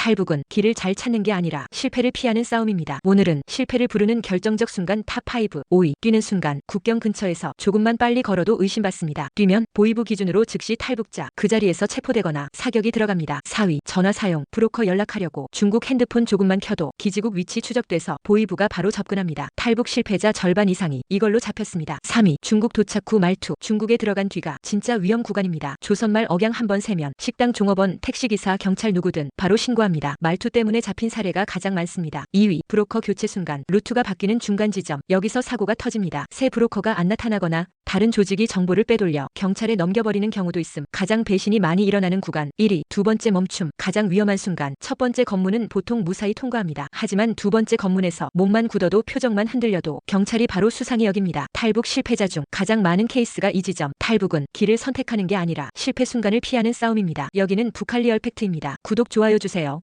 탈북은 길을 잘 찾는 게 아니라 실패를 피하는 싸움입니다. 오늘은 실패를 부르는 결정적 순간 탑5 5위 뛰는 순간 국경 근처에서 조금만 빨리 걸어도 의심받습니다. 뛰면 보이부 기준으로 즉시 탈북자 그 자리에서 체포되거나 사격이 들어갑니다. 4위 전화 사용 브로커 연락하려고 중국 핸드폰 조금만 켜도 기지국 위치 추적돼서 보이부가 바로 접근합니다. 탈북 실패자 절반 이상이 이걸로 잡혔습니다. 3위 중국 도착 후 말투 중국에 들어간 뒤가 진짜 위험 구간입니다. 조선말 억양 한 번 세면 식당 종업원 택시기사 경찰 누구든 바로 신고합니다. 말투 때문에 잡힌 사례가 가장 많습니다. 2위 브로커 교체 순간 루트가 바뀌는 중간 지점 여기서 사고가 터집니다. 새 브로커가 안 나타나거나 다른 조직이 정보를 빼돌려 경찰에 넘겨버리는 경우도 있음. 가장 배신이 많이 일어나는 구간 1위 두 번째 멈춤 가장 위험한 순간 첫 번째 검문은 보통 무사히 통과합니다. 하지만 두 번째 검문에서 몸만 굳어도 표정만 흔들려도 경찰이 바로 수상히 여깁니다. 탈북 실패자 중 가장 많은 케이스가 이 지점. 탈북은 길을 선택하는 게 아니라 실패 순간을 피하는 싸움입니다. 여기는 북한리얼 팩트입니다. 구독 좋아요 주세요.